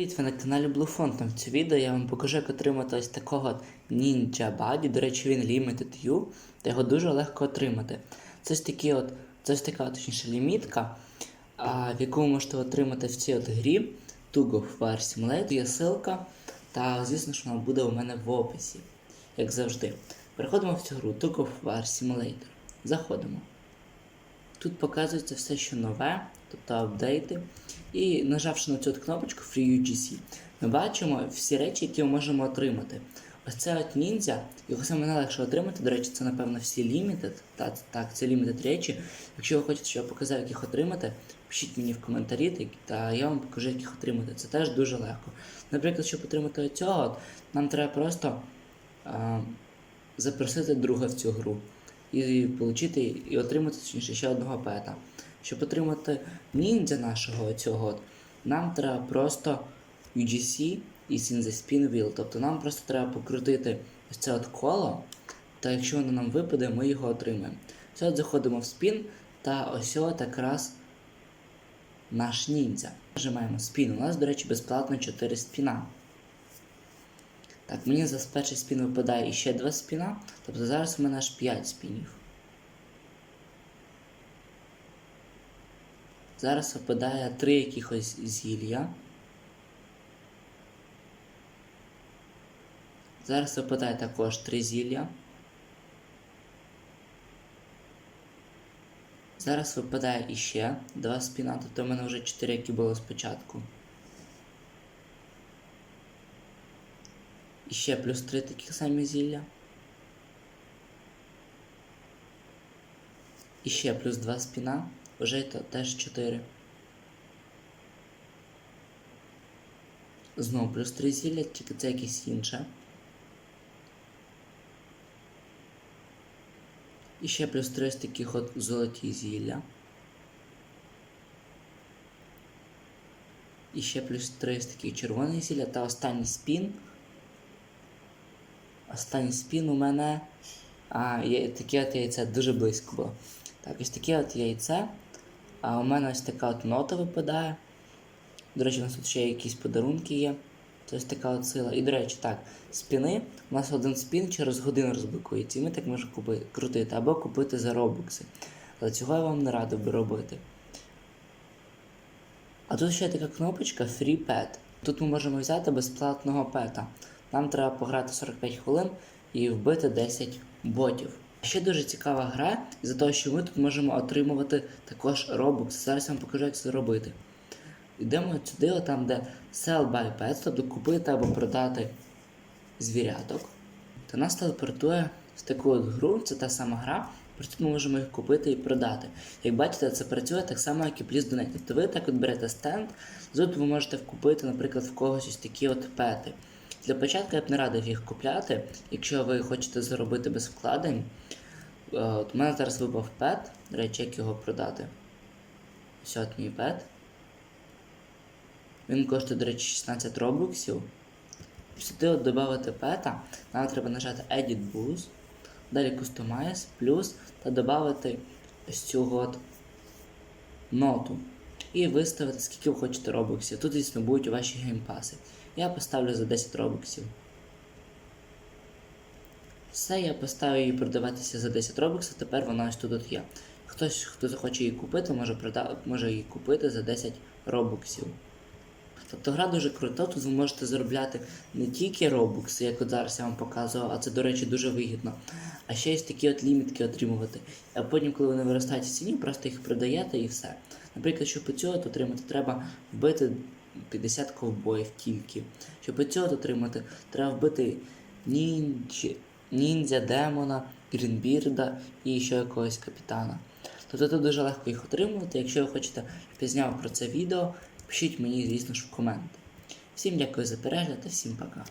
Привіт, ви на каналі Blue Fountain. В цьому відео я вам покажу, як отримати ось такого Ninja Buddy. До речі, він Limited U, та його дуже легко отримати. Це ось такі от, це ось така точніше лімітка, а, в яку ви можете отримати в цій от грі Tugo War Simulator. Є ссылка, та звісно ж вона буде у мене в описі, як завжди. Переходимо в цю гру Tugo War Simulator. Заходимо. Тут показується все, що нове, тобто апдейти. І нажавши на цю кнопочку Free UGC, ми бачимо всі речі, які ми можемо отримати. Ось це от ніндзя, його саме найлегше отримати. До речі, це, напевно, всі limited. Так, так, це limited речі. Якщо ви хочете, щоб я показав, як їх отримати, пишіть мені в коментарі, та я вам покажу, як їх отримати. Це теж дуже легко. Наприклад, щоб отримати цього, нам треба просто а, запросити друга в цю гру і отримати, і отримати точніше, ще одного пета. Щоб отримати ніндзя нашого цього, нам треба просто UGC і in the spin wheel. Тобто нам просто треба покрутити ось це от коло, та якщо воно нам випаде, ми його отримаємо. Все, от заходимо в спін, та ось от якраз наш ніндзя. Нажимаємо спін. У нас, до речі, безплатно 4 спіна. Так, мені за перший спін випадає іще 2 спіна, тобто зараз у мене аж 5 спінів. Зараз випадає 3 якихось зілля. Зараз випадає також 3 зілля. Зараз випадає іще 2 спіна, тобто в мене вже 4, які було спочатку. І ще плюс 3 таких самі зілля. І ще плюс 2 спіна. Вже то теж 4. Знову плюс 3 зілля, тільки це якесь інше. І ще плюс 3 з таких от золоті зілля. І ще плюс 3 з таких червоних зілля та останній спін. Останній спін у мене. А, є таке от яйце дуже близько було. Так, ось таке от яйце. А у мене ось така от нота випадає. До речі, у нас тут ще якісь подарунки є. Це ось така от сила. І, до речі, так, спіни. У нас один спін через годину розблокується. І ми так можемо купити, крутити або купити за робокси. Але цього я вам не радив би робити. А тут ще така кнопочка Free Pet. Тут ми можемо взяти безплатного пета. Нам треба пограти 45 хвилин і вбити 10 ботів. Ще дуже цікава гра, із-за того, що ми тут можемо отримувати також робокс. Зараз я вам покажу, як це робити. Йдемо сюди, там, де Sell by Pets, тобто купити або продати звіряток. Та нас телепортує в таку от гру, це та сама гра, просто ми можемо їх купити і продати. Як бачите, це працює так само, як і Please Donate. Тобто ви так от берете стенд, тут ви можете купити, наприклад, в когось ось такі от пети. Для початку я б не радив їх купляти, якщо ви хочете заробити без вкладень. Е, От у мене зараз випав пет, до речі, як його продати. Ось от мій пет. Він коштує, до речі, 16 робоксів. Сюди от додати пета, нам треба нажати Edit Boost, далі Customize, плюс та додати ось цю от ноту. І виставити, скільки ви хочете робоксів. Тут, звісно, будуть ваші геймпаси. Я поставлю за 10 робоксів. Все, я поставив її продаватися за 10 робоксів, тепер вона ось тут є. Хтось, хто захоче її купити, може, прода... може її купити за 10 робоксів. Тобто гра дуже крута, тут ви можете заробляти не тільки робокси, як от зараз я вам показував, а це, до речі, дуже вигідно. А ще й такі от лімітки отримувати. А потім, коли вони виростають в ціні, просто їх продаєте і все. Наприклад, щоб цього отримати, треба вбити 50 ковбоїв тільки. Щоб цього отримати, треба вбити нінджі, ніндзя, демона, грінбірда і ще якогось капітана. Тобто тут дуже легко їх отримувати. Якщо ви хочете, щоб я зняв про це відео, пишіть мені, звісно ж, в коменти. Всім дякую за перегляд та всім пока.